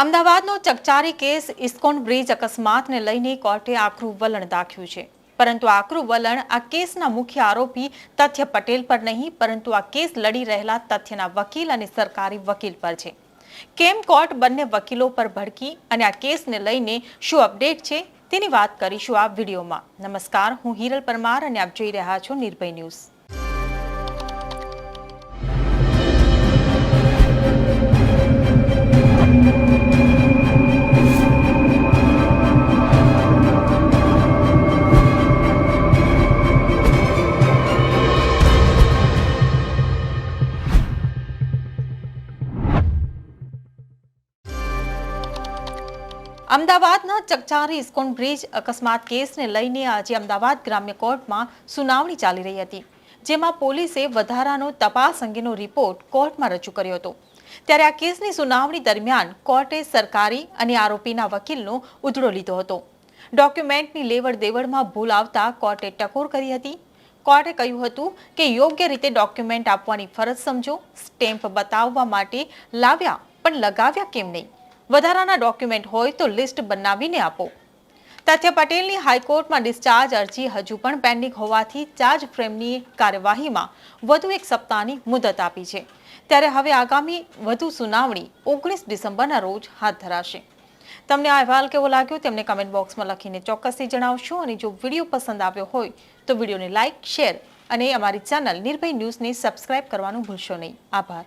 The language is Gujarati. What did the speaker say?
અમદાવાદનો ચકચારી કેસ ઇસ્કોન બ્રિજ અકસ્માતને લઈને કોર્ટે આકરું વલણ દાખ્યું છે. પરંતુ આકરું વલણ આ કેસના મુખ્ય આરોપી તથ્ય પટેલ પર નહીં, પરંતુ આ કેસ લડી રહેલા તથ્યના વકીલ અને સરકારી વકીલ પર છે. કેમ કોર્ટ બંને વકીલો પર ભડકી અને આ કેસને લઈને શું અપડેટ છે તેની વાત કરીશું આ વિડીયોમાં. નમસ્કાર, હું હિરલ પરમાર અને આપ જોઈ રહ્યા છો નિર્ભય ન્યૂઝ. અમદાવાદના ચકચારી ઇસ્કોન બ્રિજ અકસ્માત કેસને લઈને આજે અમદાવાદ ગ્રામ્ય કોર્ટમાં સુનાવણી ચાલી રહી હતી, જેમાં પોલીસે વધારાનો તપાસ અંગેનો રિપોર્ટ કોર્ટમાં રજૂ કર્યો હતો. ત્યારે આ કેસની સુનાવણી દરમિયાન કોર્ટે સરકારી અને આરોપીના વકીલનો ઉધડો લીધો હતો. ડોક્યુમેન્ટની લેવડ દેવડમાં ભૂલ આવતા કોર્ટે ટકોર કરી હતી. કોર્ટે કહ્યું હતું કે યોગ્ય રીતે ડોક્યુમેન્ટ આપવાની ફરજ સમજો, સ્ટેમ્પ બતાવવા માટે લાવ્યા, પણ લગાવ્યા કેમ નહીં? વધારાના ડોક્યુમેન્ટ હોય તો લિસ્ટ બનાવીને આપો. તથ્ય પટેલની હાઈકોર્ટમાં ડિસ્ચાર્જ અરજી હજુ પણ પેન્ડિંગ હોવાથી ચાર્જ ફ્રેમની કાર્યવાહીમાં વધુ એક સપ્તાહની મુદત આપી છે. ત્યારે હવે આગામી વધુ સુનાવણી ઓગણીસ ડિસેમ્બરના રોજ હાથ ધરાશે. તમને આ અહેવાલ કેવો લાગ્યો તેમને કમેન્ટ બોક્સમાં લખીને ચોક્કસથી જણાવશો અને જો વીડિયો પસંદ આવ્યો હોય તો વિડીયોને લાઇક શેર અને અમારી ચેનલ નિર્ભય ન્યૂઝને સબસ્ક્રાઇબ કરવાનું ભૂલશો નહીં. આભાર.